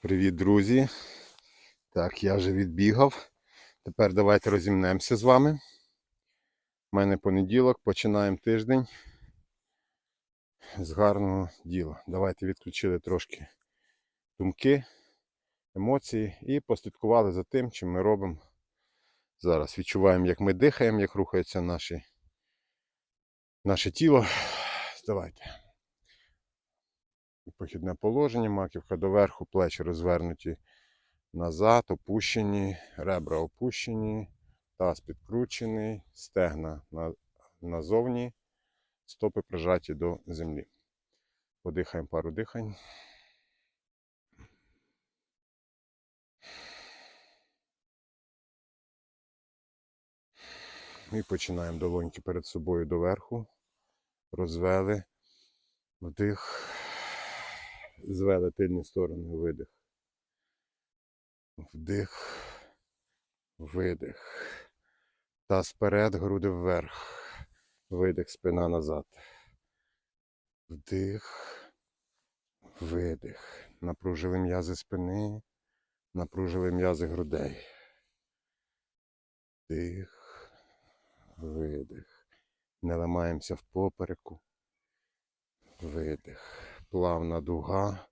Привіт, друзі. Так, я вже відбігав. Тепер давайте розімнемося з вами. У мене понеділок, починаємо тиждень з гарного діла. Давайте відключили трошки думки, емоції і послідкували за тим, чим ми робимо. Зараз відчуваємо, як ми дихаємо, як рухається наші, наше тіло. Давайте. Похідне положення, маківка доверху, плечі розвернуті назад, опущені, ребра опущені, таз підкручений, стегна на- назовні, стопи прижаті до землі. Подихаємо пару дихань. І починаємо долоньки перед собою доверху. Розвели. Вдих. Звели тильні сторони, видих. Вдих. Видих. Таз вперед, груди вверх. Видих, спина назад. Вдих. Видих. Напружили м'язи спини. Напружили м'язи грудей. Вдих. Видих. Не ламаємося в попереку. Видих. Плавна дуга.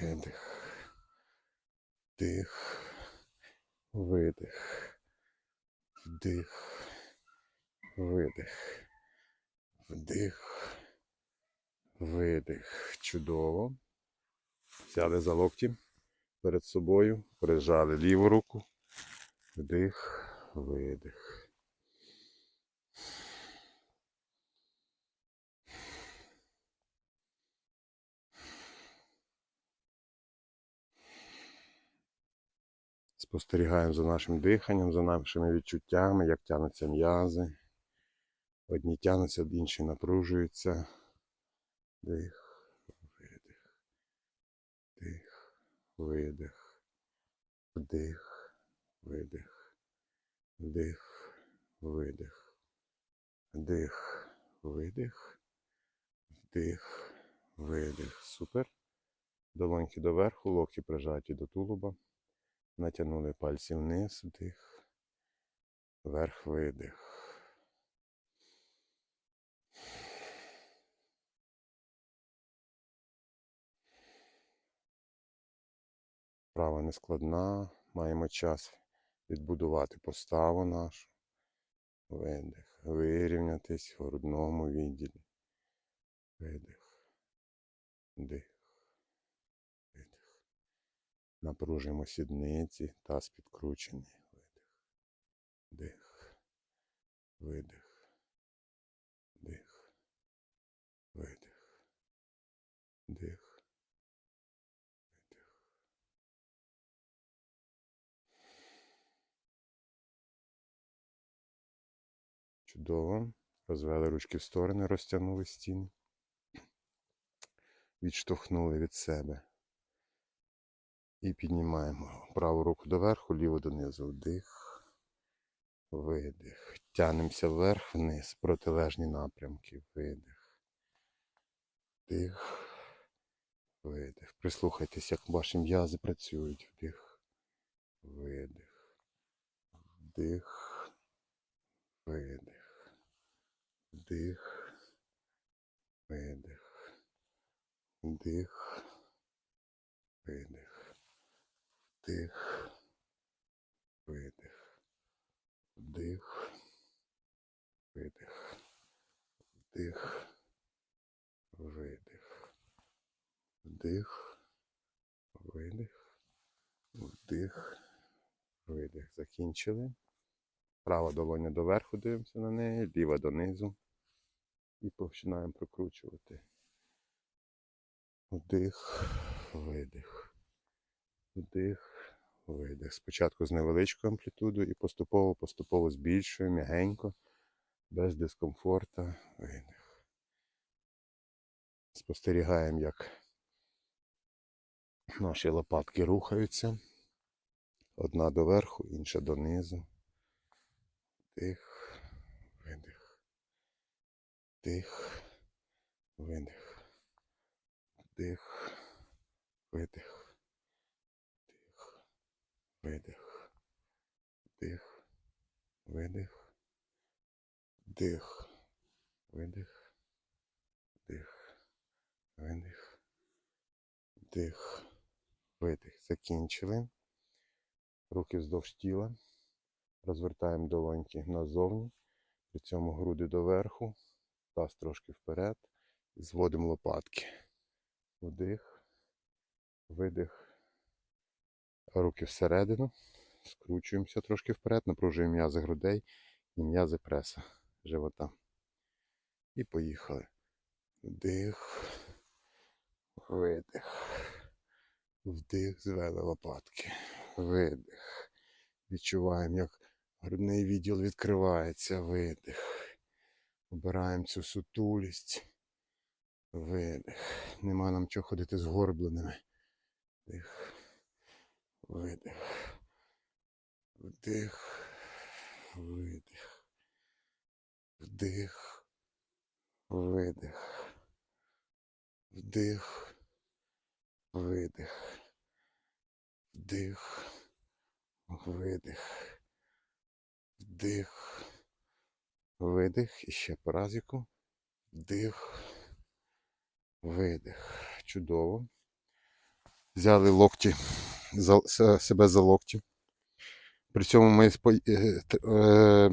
Видих. Вдих. Видих. Вдих. Видих. Вдих. Видих. Чудово. Взяли за локті перед собою. Прижали ліву руку. Вдих. Видих. Спостерігаємо за нашим диханням, за нашими відчуттями, як тянуться м'язи. Одні тянуться, інші напружуються. Дих, видих. Дих, видих. Вдих, видих. Вдих, видих. Вдих, видих. Вдих, видих. Супер. Долоньки доверху, локті прижаті до тулуба. Натягнули пальці вниз, вдих, вверх, видих. Права не складна, маємо час відбудувати поставу нашу. Видих. Вирівнятись в грудному відділі. Видих. Вдих. Напружуємо сідниці, таз підкручений. Видих. Вдих. Видих. Вдих. Видих. Вдих. Видих. Чудово. Розвели ручки в сторони, розтягнули стіни. Відштовхнули від себе. І піднімаємо праву руку доверху, ліву донизу. Вдих, видих. Тянемося вверх, вниз, протилежні напрямки. Видих. Вдих. Видих. Прислухайтесь, як ваші м'язи працюють. Вдих. Видих. Вдих. Видих. Вдих. Видих. Вдих. Видих. Вдих. Видих. Вдих. Видих. Вдих. Видих. Вдих. Видих. Вдих. Видих. Закінчили. Права долоня доверху дивимося на неї, ліва донизу. І починаємо прокручувати. Вдих, видих. Вдих, видих. Спочатку з невеличкою амплітудою і поступово-поступово збільшуємо м'ягенько, без дискомфорту. Видих. Спостерігаємо, як наші лопатки рухаються. Одна доверху, інша донизу. Вдих, видих. Вдих, видих. Вдих, видих, дих, видих, дих, видих, дих, видих, дих, видих, дих, видих. Закінчили. Руки вздовж тіла. Розвертаємо долоньки назовні. При цьому груди доверху, таз трошки вперед. Зводимо лопатки. Вдих, видих. Руки всередину. Скручуємося трошки вперед, напружуємо м'язи грудей і м'язи преса живота. І поїхали. Вдих, видих. Вдих, звели лопатки. Видих. Відчуваємо, як грудний відділ відкривається. Видих. Обираємо цю сутулість. Видих. Нема нам чого ходити згорбленими. Вдих. Видих. Вдих. Видих. Вдих. Видих. Вдих. Видих. Вдих. Видих. Вдих. Видих. І ще по. Вдих. Видих. Чудово. Взяли локті, себе за локті. При цьому ми е, е,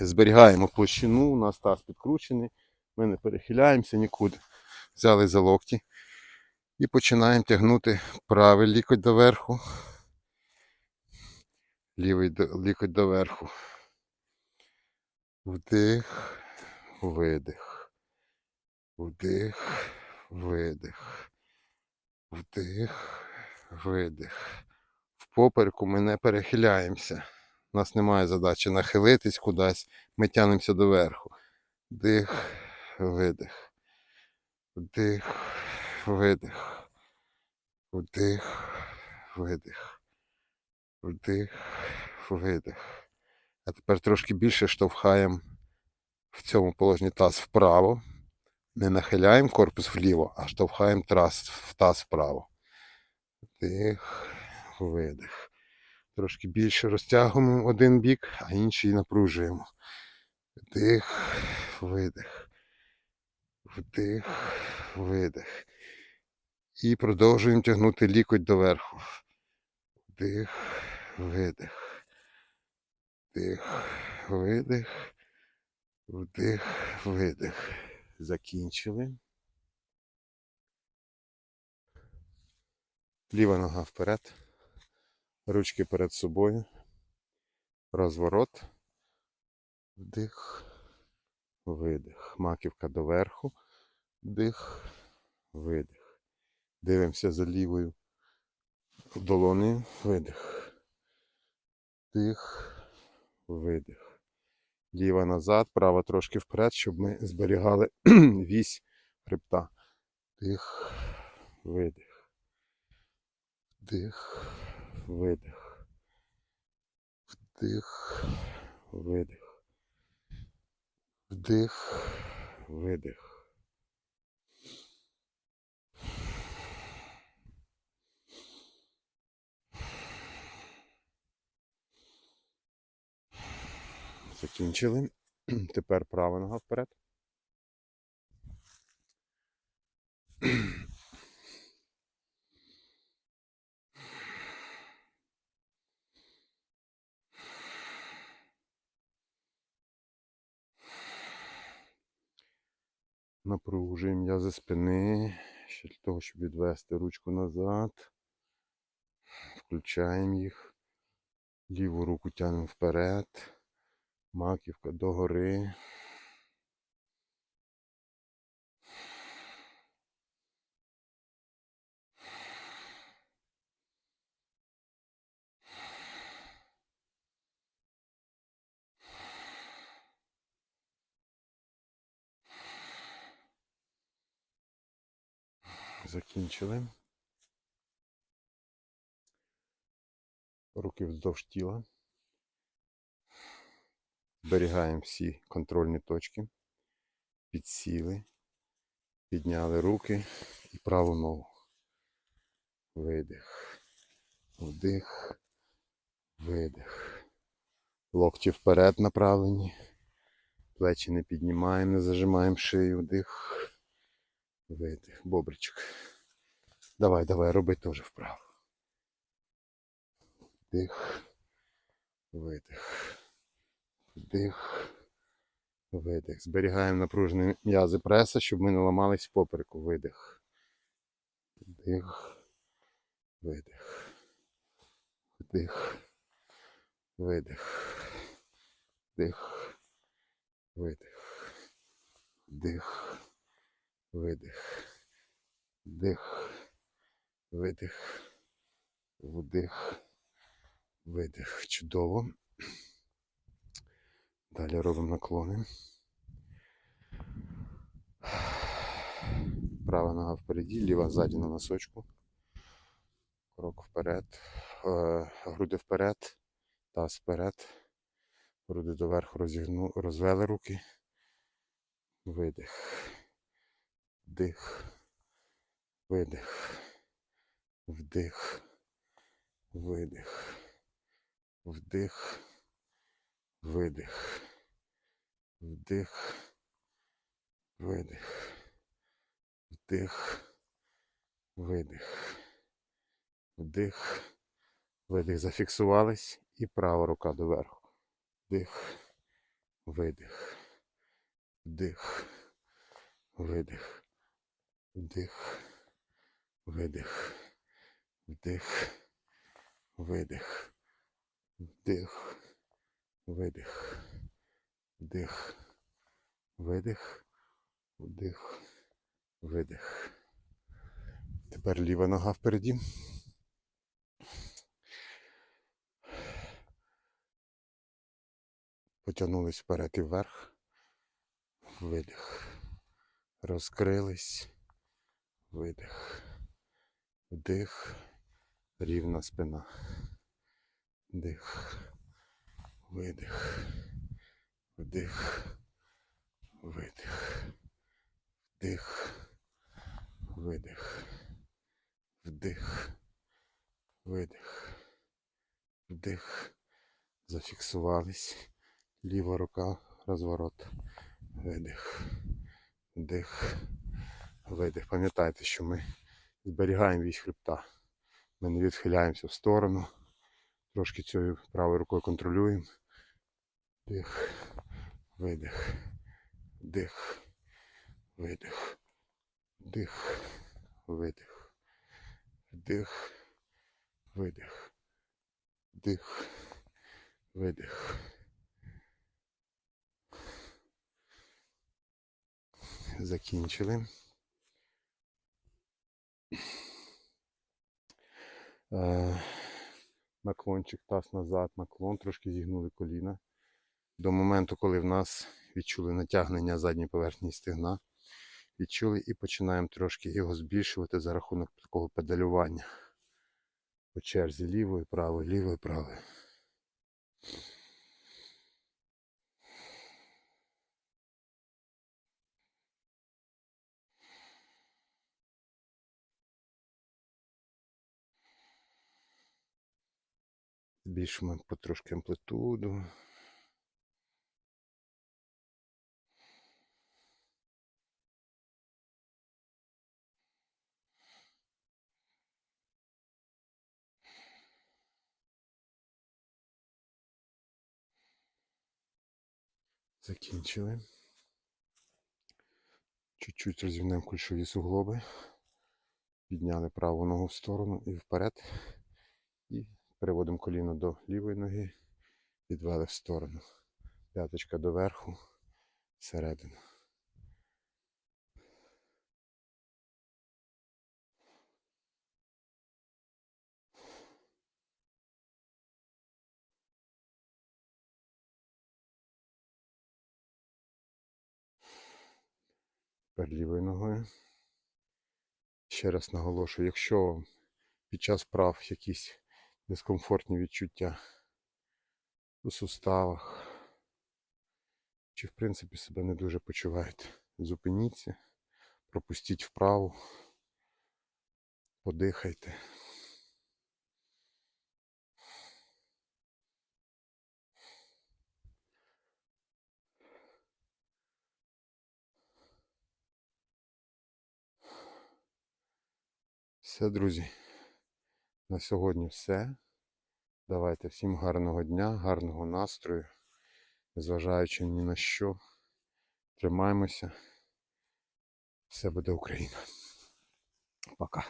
зберігаємо площину, у нас таз підкручений, ми не перехиляємося нікуди. Взяли за локті і починаємо тягнути правий лікоть доверху, лівий лікоть доверху. Вдих, видих. Вдих, видих. Вдих, видих. В попереку ми не перехиляємося. У нас немає задачі нахилитись кудись. Ми тягнемося доверху. Вдих, видих. Вдих, видих. Вдих, видих. Вдих, видих. А тепер трошки більше штовхаємо в цьому положенні таз вправо. Не нахиляємо корпус вліво, а штовхаємо таз, таз вправо. Вдих, видих. Трошки більше розтягуємо один бік, а інший напружуємо. Вдих, видих. Вдих, видих. І продовжуємо тягнути лікоть доверху. Вдих, видих. Вдих, видих. Вдих, видих. Закінчили. Ліва нога вперед. Ручки перед собою. Розворот. Вдих. Видих. Маківка доверху. Вдих. Видих. Дивимося за лівою долонею. Видих. Вдих. Видих. Ліва назад, права трошки вперед, щоб ми зберігали вісь хребта. Вдих. Видих. Вдих. Видих. Вдих. Видих. Вдих. Видих. Закінчили. Тепер права нога вперед. Напружуємо м'язи спини, ще для того, щоб відвести ручку назад. Включаємо їх. Ліву руку тягнемо вперед. Маківка догори. Закінчили. Руки вздовж тіла. Зберігаємо всі контрольні точки. Підсіли. Підняли руки і праву ногу. видих. Вдих, видих. Локті вперед направлені. Плечі не піднімаємо, не зажимаємо шию. Вдих. Видих. Бобричок. Давай, давай, роби теж вправо. Вдих. Видих. Вдих. Видих. Зберігаємо напружені м'язи преса, щоб ми не ламались в попереку. Видих. Вдих. Видих. Вдих. Видих. Вдих. Видих. Вдих. Видих. Вдих. Видих. Вдих. Видих. Чудово. Далі робимо наклони. Права нога впереді, ліва ззаді на носочку. Крок вперед. Е, груди вперед. Таз вперед. Груди доверху розігну, розвели руки. Видих. Вдих. Видих. Вдих. Видих. Вдих. Видих. Вдих. Видих. Вдих. Видих. Вдих. Видих. Зафіксувались. І права рука доверху. Вдих. Видих. Вдих. Видих. Вдих. Видих. Вдих. Видих. Вдих. Видих. Вдих. Видих. Вдих. Видих. Тепер ліва нога впереді. Потягнулись вперед і вверх. Видих. Розкрились. Видих. Вдих. Рівна спина. Вдих. Видих. Вдих. Видих. Вдих. Видих. Вдих. Видих. Вдих. Зафіксувались. Ліва рука. Розворот. Видих. Вдих. Видих. Пам'ятайте, що ми зберігаємо вісь хребта. Ми не відхиляємося в сторону. Трошки цією правою рукою контролюємо. Вдих. Видих. Вдих. Видих. Вдих. Видих. Вдих. Видих. Вдих. Видих. Закінчили. Е, Наклончик таз назад, наклон, трошки зігнули коліна. До моменту, коли в нас відчули натягнення задньої поверхні стегна, відчули і починаємо трошки його збільшувати за рахунок такого педалювання. По черзі лівою, правою, лівою, правою. Збільшимо потрошки амплитуду. Закінчили. Чуть-чуть розімнемо кульшові суглоби. Підняли праву ногу в сторону і вперед. І переводимо коліно до лівої ноги, відвели в сторону. П'яточка доверху, всередину. Тепер лівою ногою. Ще раз наголошую, якщо під час прав якісь дискомфортні відчуття у суставах. Чи в принципі себе не дуже почуваєте. Зупиніться, пропустіть вправу, подихайте. Все, друзі. На сьогодні все. Давайте всім гарного дня, гарного настрою. Незважаючи ні на що. Тримаємося. Все буде Україна. Пока.